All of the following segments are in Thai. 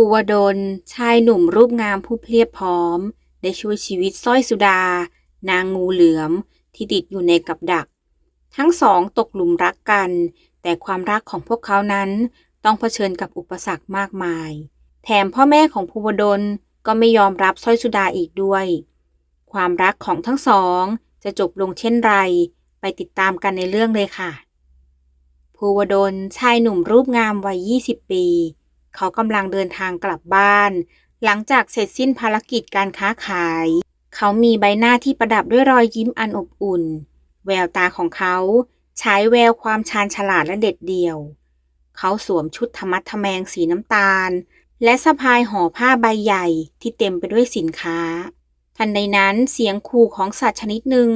ภูวดล ชายหนุ่มรูปงามผู้เพรียบพร้อม ได้ช่วยชีวิตสร้อยสุดา นางงูเหลือมที่ติดอยู่ในกับดัก ทั้งสองตกหลุมรักกัน แต่ความรักของพวกเขานั้นต้องเผชิญกับอุปสรรคมากมาย แถมพ่อแม่ของภูวดลก็ไม่ยอมรับสร้อยสุดาอีกด้วย ความรักของทั้งสองจะจบลงเช่นไร ไปติดตามกันในเรื่องเลยค่ะ ภูวดลชายหนุ่มรูปงามวัย 20 ปี เขากำลังเดินทางกลับบ้าน หลังจากเสร็จสิ้นภารกิจการค้าขาย เขามีใบหน้าที่ประดับด้วยรอยยิ้มอันอบอุ่น แววตาของเขาใช้แววความชาญฉลาดและเด็ดเดี่ยว เขาสวมชุดธรรมัดทแมงสีน้ำตาล และสะพายห่อผ้าใบใหญ่ที่เต็มไปด้วยสินค้า ทันใดนั้นเสียงขู่ของสัตว์ชนิดหนึ่ง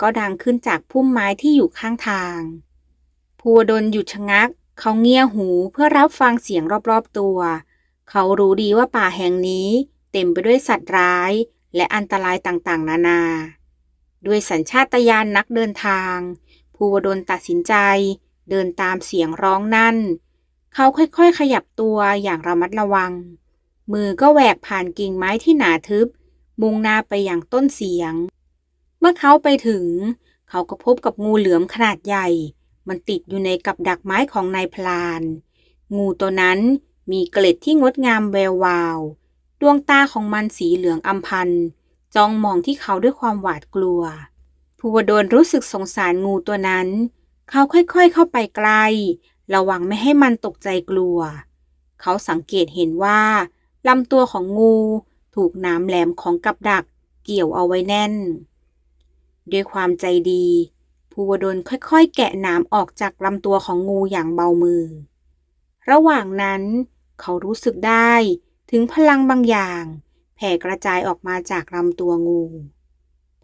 ก็ดังขึ้นจากพุ่มไม้ที่อยู่ข้างทางภูวดลหยุดชะงัก เขาเงี่ยหูเพื่อรับฟังเสียงรอบๆตัว เขารู้ดีว่าป่าแห่งนี้เต็มไปด้วยสัตว์ร้าย และอันตรายต่างๆ นานา ด้วยสัญชาตญาณนักเดินทาง ภูวดลตัดสินใจ เดินตามเสียงร้องนั่น เขาค่อยๆ ขยับตัวอย่างระมัดระวัง มือก็แหวกผ่านกิ่งไม้ที่หนาทึบ มุ่งหน้าไปอย่างต้นเสียง เมื่อเขาไปถึง เขาก็พบกับงูเหลือมขนาดใหญ่ มันติดอยู่ในกับดักไม้ของนายพลาน งูตัวนั้นมีเกล็ดที่งดงามแวววาว ดวงตาของมันสีเหลืองอำพันจ้องมองที่เขาด้วยความหวาดกลัว ภูวดลรู้สึกสงสารงูตัวนั้น เขาค่อยๆเข้าไปใกล้ ระวังไม่ให้มันตกใจกลัว เขาสังเกตเห็นว่าลำตัวของงูถูกน้ำแหลมของกับดักเกี่ยวเอาไว้แน่น ด้วยความใจดี ภูวดลค่อยๆ แกะหน้ำออกจากลำตัวของงูอย่างเบามือ ระหว่างนั้น เขารู้สึกได้ถึงพลังบางอย่าง แผ่กระจายออกมาจากลำตัวงู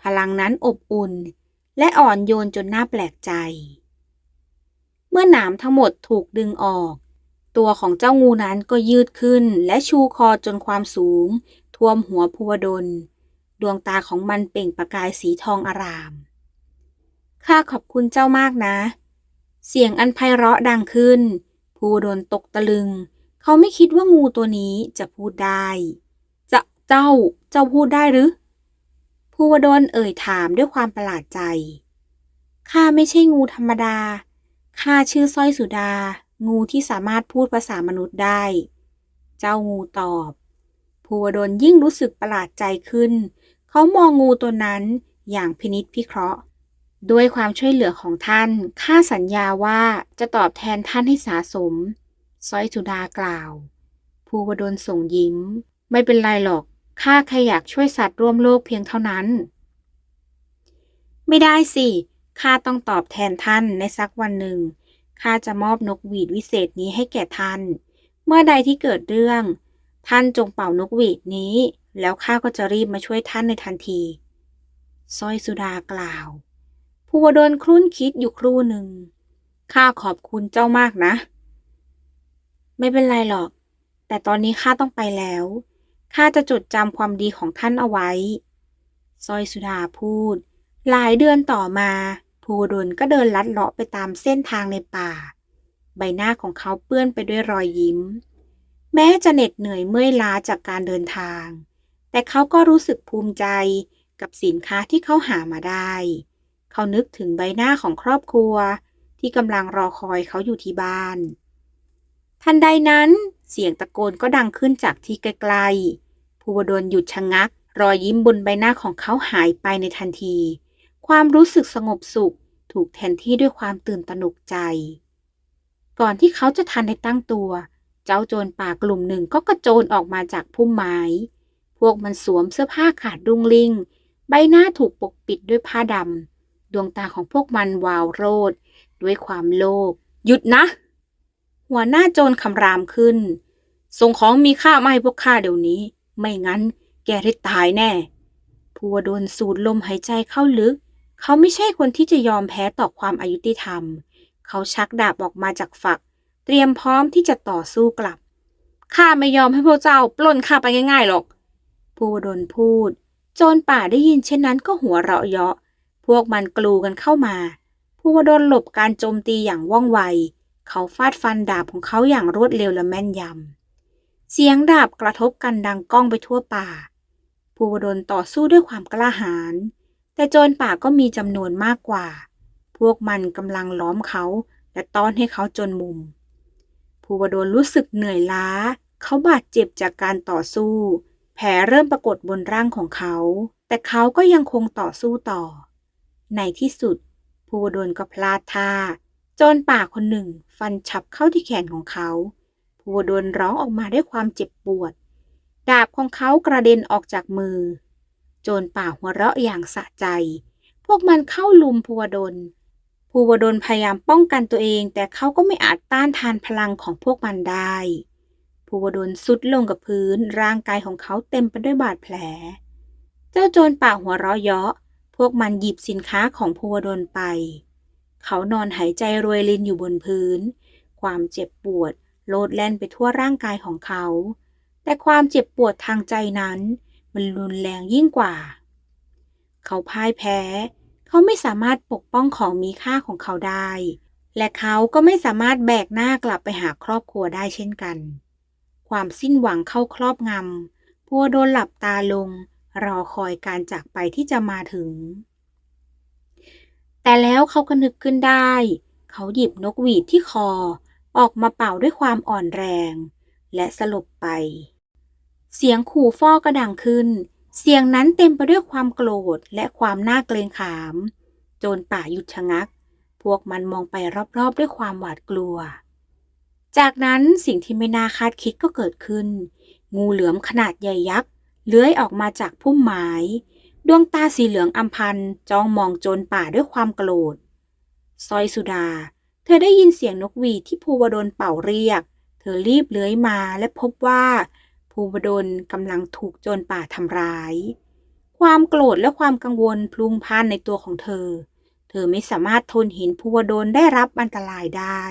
พลังนั้นอบอุ่น และอ่อนโยนจนน่าแปลกใจ เมื่อหนามทั้งหมดถูกดึงออก ตัวของเจ้างูนั้นก็ยืดขึ้นและชูคอจนความสูง ท่วมหัวภูวดล ดวงตาของมันเปล่งประกายสีทองอาราม ข้าขอบคุณเจ้ามากนะ เสียงอันไพเราะดังขึ้นภูวดลตกตะลึง เขาไม่คิดว่างูตัวนี้จะพูดได้ จะเจ้าเจ้าพูดได้หรือภูวดลเอ่ยถามด้วยความประหลาดใจ ข้าไม่ใช่งูธรรมดา ข้าชื่อสร้อยสุดา งูที่สามารถพูดภาษามนุษย์ได้ เจ้างูตอบภูวดลยิ่งรู้สึกประหลาดใจขึ้น เขามองงูตัวนั้นอย่างพินิษพิเคราะห์ ด้วยความช่วยเหลือของท่าน ข้าสัญญาว่าจะตอบแทนท่านให้สาสมสร้อยสุดากล่าว ภูวดลส่งยิ้ม ไม่เป็นไรหรอก ข้าแค่อยากช่วยสัตว์ร่วมโลกเพียงเท่านั้น ไม่ได้สิ ข้าต้องตอบแทนท่านในสักวันหนึ่ง ข้าจะมอบนกหวีดวิเศษนี้ให้แก่ท่าน เมื่อใดที่เกิดเรื่อง ท่านจงเป่านกหวีดนี้ แล้วข้าก็จะรีบมาช่วยท่านในทันทีสร้อยสุดากล่าว ภูวดลครุ่นคิดอยู่ครู่หนึ่ง ข้าขอบคุณเจ้ามากนะ ไม่เป็นไรหรอก แต่ตอนนี้ข้าต้องไปแล้ว ข้าจะจดจำความดีของท่านเอาไว้สร้อยสุดาพูด หลายเดือนต่อมาภูวดลก็เดินลัดเลาะไปตามเส้นทางในป่า ใบหน้าของเขาเปื้อนไปด้วยรอยยิ้ม แม้จะเหน็ดเหนื่อยเมื่อยล้าจากการเดินทาง แต่เขาก็รู้สึกภูมิใจกับสินค้าที่เขาหามาได้ เขานึกถึงใบหน้าของครอบครัว ที่กำลังรอคอยเขาอยู่ที่บ้าน ทันใดนั้น เสียงตะโกนก็ดังขึ้นจากที่ไกลๆภูวดลหยุดชะงัก รอยยิ้มบนใบหน้าของเขาหายไปในทันที ความรู้สึกสงบสุขถูกแทนที่ด้วยความตื่นตระหนกใจ ก่อนที่เขาจะทันได้ตั้งตัว เจ้าโจรป่ากลุ่มหนึ่งก็กระโจนออกมาจากพุ่มไม้พวกมันสวมเสื้อผ้าขาดดุงลิง ใบหน้าถูกปกปิดด้วยผ้าดำ ดวงตาของพวกมันวาวโรด ด้วยความโลภหยุดนะ หัวหน้าโจรคำรามขึ้น ส่งของมีค่ามาให้พวกข้าเดี๋ยวนี้ ไม่งั้นแกได้ตายแน่ภูวโดลสูดลมหายใจเข้าลึก เขาไม่ใช่คนที่จะยอมแพ้ต่อความอายุติธรรม เขาชักดาบออกมาจากฝัก เตรียมพร้อมที่จะต่อสู้กลับข้าไม่ยอมให้พวกเจ้าปล้นข้าไปง่ายๆหรอกภูวดลพูด โจรป่าได้ยินเช่นนั้นก็หัวเราะเยาะ พวกมันกลูกันเข้ามาภูวดลหลบการโจมตีอย่างว่องไว เขาฟาดฟันดาบของเขาอย่างรวดเร็วและแม่นยำ เสียงดาบกระทบกันดังก้องไปทั่วป่า ภูวดลต่อสู้ด้วยความกล้าหาญ แต่โจรป่าก็มีจำนวนมากกว่า พวกมันกำลังล้อมเขาและต้อนให้เขาจนมุม ภูวดลรู้สึกเหนื่อยล้า เขาบาดเจ็บจากการต่อสู้ แผลเริ่มปรากฏบนร่างของเขา แต่เขาก็ยังคงต่อสู้ต่อ ในที่สุด ภูวดลก็พลาดท่าโจรป่าคนหนึ่งฟันฉับเข้าที่แขนของเขา ภูวดลร้องออกมาด้วยความเจ็บปวด ดาบของเขากระเด็นออกจากมือ โจรป่าหัวเราะอย่างสะใจ พวกมันเข้าลุมภูวดล ภูวดลพยายามป้องกันตัวเอง แต่เขาก็ไม่อาจต้านทานพลังของพวกมันได้ ภูวดลสุดลงกับพื้นร่างกายของเขาเต็มไปด้วยบาดแผล เจ้าโจรป่าหัวเราะเยาะ วกมันหยิบสินค้าของภูวดลไป เขานอนหายใจรวยลินอยู่บนพื้น ความเจ็บปวดโลดแล่นไปทั่วร่างกายของเขา แต่ความเจ็บปวดทางใจนั้น มันรุนแรงยิ่งกว่า เขาพ่ายแพ้ เขาไม่สามารถปกป้องของมีค่าของเขาได้ และเขาก็ไม่สามารถแบกหน้ากลับไปหาครอบครัวได้เช่นกัน ความสิ้นหวังเข้าครอบงำพัวโดนหลับตาลง รอคอยการจากไปที่จะมาถึง แต่แล้วเขาก็นึกขึ้นได้ เขาหยิบนกหวีดที่คอออกมาเป่าด้วยความอ่อนแรง และสลบไป เสียงขู่ฟ้อก็ดังขึ้น เสียงนั้นเต็มไปด้วยความโกรธและความน่าเกรงขาม โจรป่าหยุดชะงัก พวกมันมองไปรอบๆด้วยความหวาดกลัว จากนั้นสิ่งที่ไม่น่าคาดคิดก็เกิดขึ้น งูเหลือมขนาดใหญ่ยักษ์ เลื้อยออกมาจากพุ่มไม้ดวงตาสีเหลืองอำพันจ้องมองโจรป่าด้วยความโกรธซอยสุดา เธอได้ยินเสียงนกหวีดที่ภูวดลเป่าเรียก เธอรีบเลื้อยมาและพบว่าภูวดลกำลังถูกโจรป่าทำร้าย ความโกรธและความกังวลพลุงพล่านในตัวของเธอ เธอไม่สามารถทนเห็นภูวดลได้รับอันตรายได้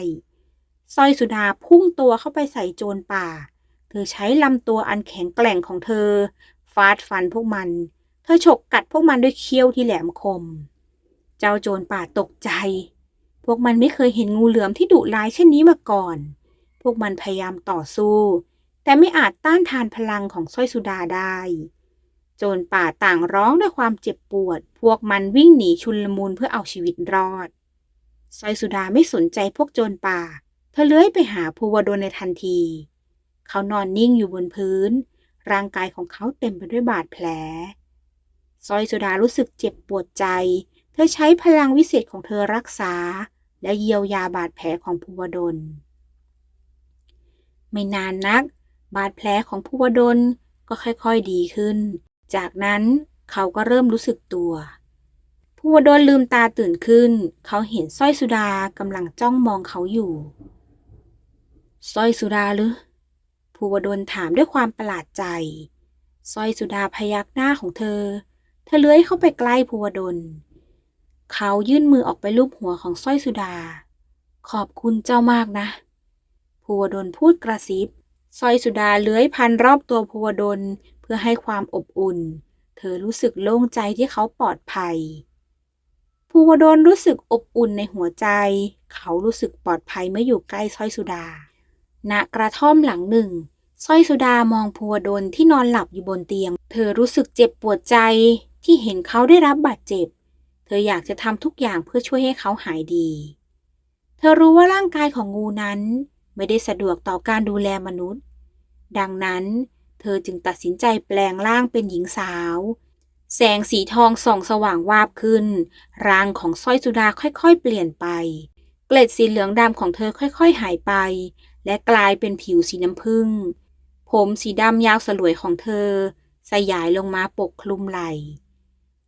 สร้อยสุดาพุ่งตัวเข้าไปใส่โจรป่า เธอใช้ลำตัวอันแข็งแกร่งของเธอ ฟาดฟันพวกมัน เธอฉกกัดพวกมันด้วยเขี้ยวที่แหลมคม เจ้าโจรป่าตกใจ พวกมันไม่เคยเห็นงูเหลือมที่ดุร้ายเช่นนี้มาก่อน พวกมันพยายามต่อสู้ แต่ไม่อาจต้านทานพลังของสร้อยสุดาได้ โจรป่าต่างร้องด้วยความเจ็บปวด พวกมันวิ่งหนีชุนลมุนเพื่อเอาชีวิตรอดสร้อยสุดาไม่สนใจพวกโจรป่า เธอเลื้อยไปหาภูวดลในทันที เขานอนนิ่งอยู่บนพื้น ร่างกายของเขาเต็มไปด้วยบาดแผลสร้อยสุดารู้สึกเจ็บปวดใจ เธอใช้พลังวิเศษของเธอรักษา และเยียวยาบาดแผลของภูวดล ไม่นานนัก บาดแผลของภูวดลก็ค่อยๆดีขึ้น จากนั้นเขาก็เริ่มรู้สึกตัวภูวดลลืมตาตื่นขึ้น เขาเห็นสร้อยสุดากำลังจ้องมองเขาอยู่สร้อยสุดาหรือ ภูวดลถามด้วยความประหลาดใจสร้อยสุดาพยักหน้าของเธอ เธอเลื้อยเข้าไปใกล้ภูวดล เขายื่นมือออกไปลูบหัวของสร้อยสุดา ขอบคุณเจ้ามากนะ ภูวดลพูดกระซิบสร้อยสุดาเลื้อยพันรอบตัวภูวดลเพื่อให้ความอบอุ่น เธอรู้สึกโล่งใจที่เขาปลอดภัย ภูวดลรู้สึกอบอุ่นในหัวใจ เขารู้สึกปลอดภัยเมื่ออยู่ใกล้สร้อยสุดา ณกระท่อมหลังหนึ่งสร้อยสุดามองภูวดลที่นอนหลับอยู่บนเตียง เธอรู้สึกเจ็บปวดใจที่เห็นเขาได้รับบาดเจ็บ เธออยากจะทำทุกอย่างเพื่อช่วยให้เขาหายดี เธอรู้ว่าร่างกายของงูนั้นไม่ได้สะดวกต่อการดูแลมนุษย์ ดังนั้น เธอจึงตัดสินใจแปลงร่างเป็นหญิงสาว แสงสีทองส่องสว่างวาบขึ้น ร่างของสร้อยสุดาค่อยๆ เปลี่ยนไป เกล็ดสีเหลืองดำของเธอค่อย ๆ หายไป และกลายเป็นผิวสีน้ำผึ้ง ผมสีดำยาวสลวยของเธอ สยายลงมาปกคลุมไหล่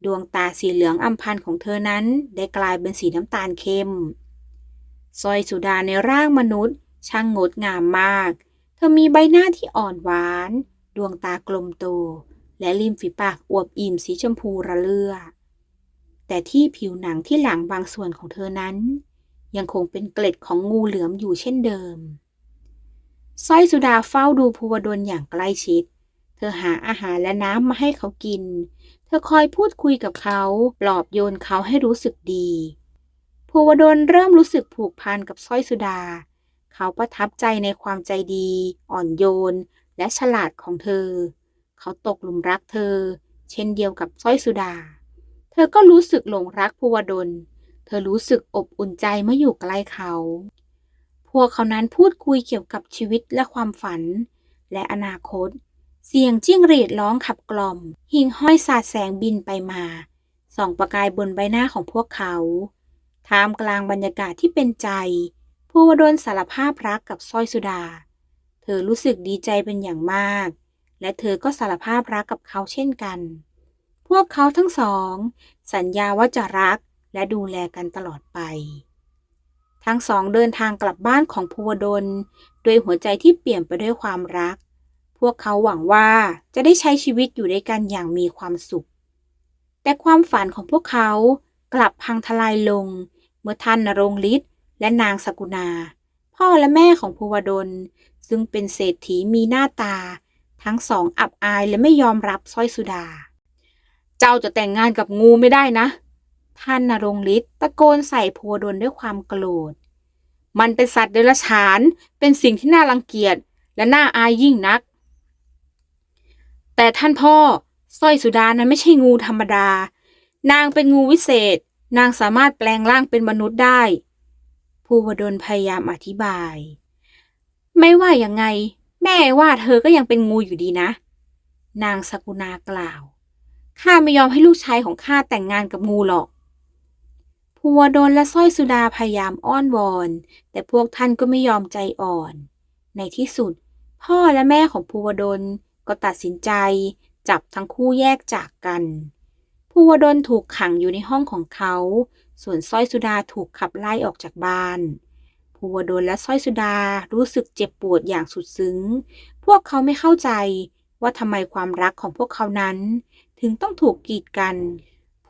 ดวงตาสีเหลืองอำพันของเธอนั้นได้กลายเป็นสีน้ำตาลเข้มสร้อยสุดาในร่างมนุษย์ ช่างงดงามมาก เธอมีใบหน้าที่อ่อนหวาน ดวงตากลมโต และริมฝีปากอวบอิ่มสีชมพูระเลื่อ แต่ที่ผิวหนังที่หลังบางส่วนของเธอนั้น ยังคงเป็นเกล็ดของงูเหลือมอยู่เช่นเดิม สร้อยสุดาเฝ้าดูภูวดลอย่างใกล้ชิด เธอหาอาหารและน้ำมาให้เขากิน เธอคอยพูดคุยกับเขาปลอบโยนเขาให้รู้สึกดี ภูวดลเริ่มรู้สึกผูกพันกับสร้อยสุดา เขาประทับใจในความใจดี อ่อนโยน และฉลาดของเธอ เขาตกหลุมรักเธอ เช่นเดียวกับสร้อยสุดา เธอก็รู้สึกหลงรักภูวดล เธอรู้สึกอบอุ่นใจเมื่ออยู่ใกล้เขา พวกเขานั้นพูดคุยเกี่ยวกับชีวิตและความฝัน และอนาคต เสียงจิ้งหรีดร้องขับกล่อม หิ่งห้อยสาดแสงบินไปมาส่องประกายบนใบหน้าของพวกเขา ท่ามกลางบรรยากาศที่เป็นใจภูวดลสารภาพรักกับสร้อยสุดา เธอรู้สึกดีใจเป็นอย่างมาก และเธอก็สารภาพรักกับเขาเช่นกัน พวกเขาทั้งสอง สัญญาว่าจะรักและดูแลกันตลอดไป ทั้งสองเดินทางกลับบ้านของภูวดลด้วยหัวใจที่เปลี่ยนไปด้วยความรัก พวกเขาหวังว่าจะได้ใช้ชีวิตอยู่ด้วยกันอย่างมีความสุข แต่ความฝันของพวกเขากลับพังทลายลง เมื่อท่านนรงฤทธิ์และนางสกุณา พ่อและแม่ของภูวดล ซึ่งเป็นเศรษฐีมีหน้าตา ทั้งสองอับอายและไม่ยอมรับสร้อยสุดา เจ้าจะแต่งงานกับงูไม่ได้นะ ท่านนรงฤทธิ์ตะโกนใส่ภูวดลด้วยความโกรธ มันเป็นสัตว์เดรัจฉาน เป็นสิ่งที่น่ารังเกียจและน่าอายยิ่งนัก แต่ท่านพ่อสร้อยสุดานั้นไม่ใช่งูธรรมดา นางเป็นงูวิเศษ นางสามารถแปลงร่างเป็นมนุษย์ได้ ภูวดลพยายามอธิบาย ไม่ว่าอยังไง แม่ว่าเธอก็ยังเป็นงูอยู่ดีนะ นางสกุณากล่าว ข้าไม่ยอมให้ลูกชายของข้าแต่งงานกับงูหรอก ภูวดลและสร้อยสุดาพยายามอ้อนวอน แต่พวกท่านก็ไม่ยอมใจอ่อน ในที่สุด พ่อและแม่ของภูวดลก็ตัดสินใจ จับทั้งคู่แยกจากกัน ภูวดลถูกขังอยู่ในห้องของเขา ส่วนสร้อยสุดาถูกขับไล่ออกจากบ้าน ภูวดลและสร้อยสุดารู้สึกเจ็บปวดอย่างสุดซึ้ง พวกเขาไม่เข้าใจว่าทำไมความรักของพวกเขานั้น ถึงต้องถูกกีดกัน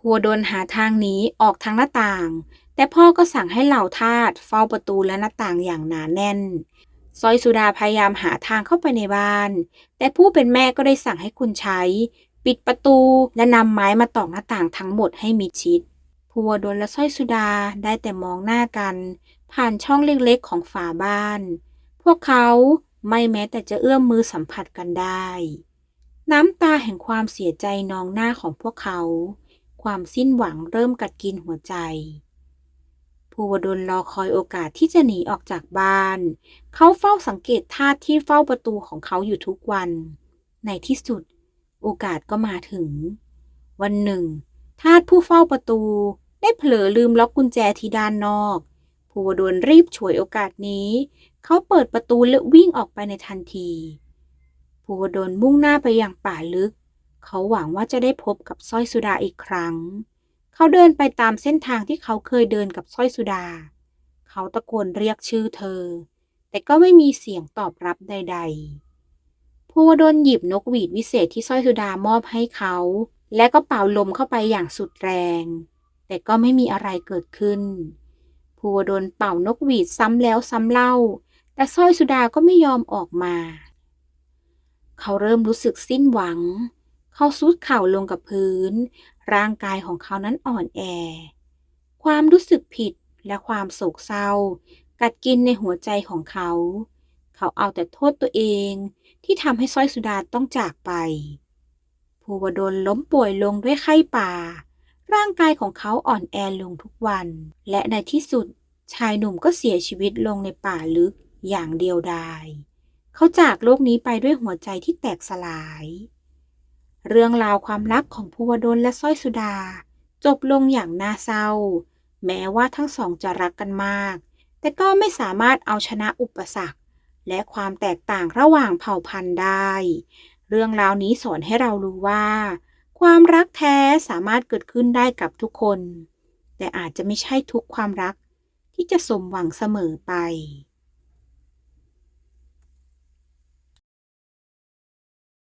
ภูวดลหาทางหนีออกทางหน้าต่าง แต่พ่อก็สั่งให้เหล่าทาสเฝ้าประตูและหน้าต่างอย่างหนาแน่นสร้อยสุดาพยายามหาทางเข้าไปในบ้าน แต่ผู้เป็นแม่ก็ได้สั่งให้คุณใช้ ปิดประตูและนำไม้มาตอกหน้าต่างทั้งหมดให้มิดชิดภูวดลและสร้อยสุดาได้แต่มองหน้ากัน ผ่านช่องเล็กๆของฝาบ้าน พวกเขาไม่แม้แต่จะเอื้อมมือสัมผัสกันได้ น้ำตาแห่งความเสียใจนองหน้าของพวกเขา ความสิ้นหวังเริ่มกัดกินหัวใจ ภูวดลรอคอยโอกาสที่จะหนีออกจากบ้าน เขาเฝ้าสังเกตท่าที่เฝ้าประตูของเขาอยู่ทุกวัน ในที่สุด โอกาสก็มาถึง วันหนึ่งทาสผู้เฝ้าประตู ได้เผลอลืมล็อกกุญแจที่ด้านนอก ภูวดลรีบฉวยโอกาสนี้ เขาเปิดประตูและวิ่งออกไปในทันที ภูวดลมุ่งหน้าไปยังป่าลึก เขาหวังว่าจะได้พบกับสร้อยสุดาอีกครั้ง เขาเดินไปตามเส้นทางที่เขาเคยเดินกับสร้อยสุดา เขาตะโกนเรียกชื่อเธอ แต่ก็ไม่มีเสียงตอบรับใดๆภูวดลหยิบนกหวีดวิเศษที่สร้อยสุดามอบให้เขา และก็เป่าลมเข้าไปอย่างสุดแรง แต่ก็ไม่มีอะไรเกิดขึ้นภูวดลเป่านกหวีดซ้ำแล้วซ้ำเล่า แต่สร้อยสุดาก็ไม่ยอมออกมา เขาเริ่มรู้สึกสิ้นหวัง เขาซุดเข่าลงกับพื้น ร่างกายของเขานั้นอ่อนแอ ความรู้สึกผิดและความโศกเศร้า กัดกินในหัวใจของเขา เขาเอาแต่โทษตัวเองที่ทำให้สร้อยสุดาต้องจากไป ภูวดลล้มป่วยลงด้วยไข้ป่า ร่างกายของเขาอ่อนแอลงทุกวัน และในที่สุดชายหนุ่มก็เสียชีวิตลงในป่าลึกอย่างเดียวดาย เขาจากโลกนี้ไปด้วยหัวใจที่แตกสลาย เรื่องราวความรักของภูวดลและสร้อยสุดา จบลงอย่างน่าเศร้า แม้ว่าทั้งสองจะรักกันมาก แต่ก็ไม่สามารถเอาชนะอุปสรรค และความแตกต่างระหว่างเผ่าพันธุ์ได้ เรื่องราวนี้สอนให้เรารู้ว่า ความรักแท้สามารถเกิดขึ้นได้กับทุกคน แต่อาจจะไม่ใช่ทุกความรักที่จะสมหวังเสมอไป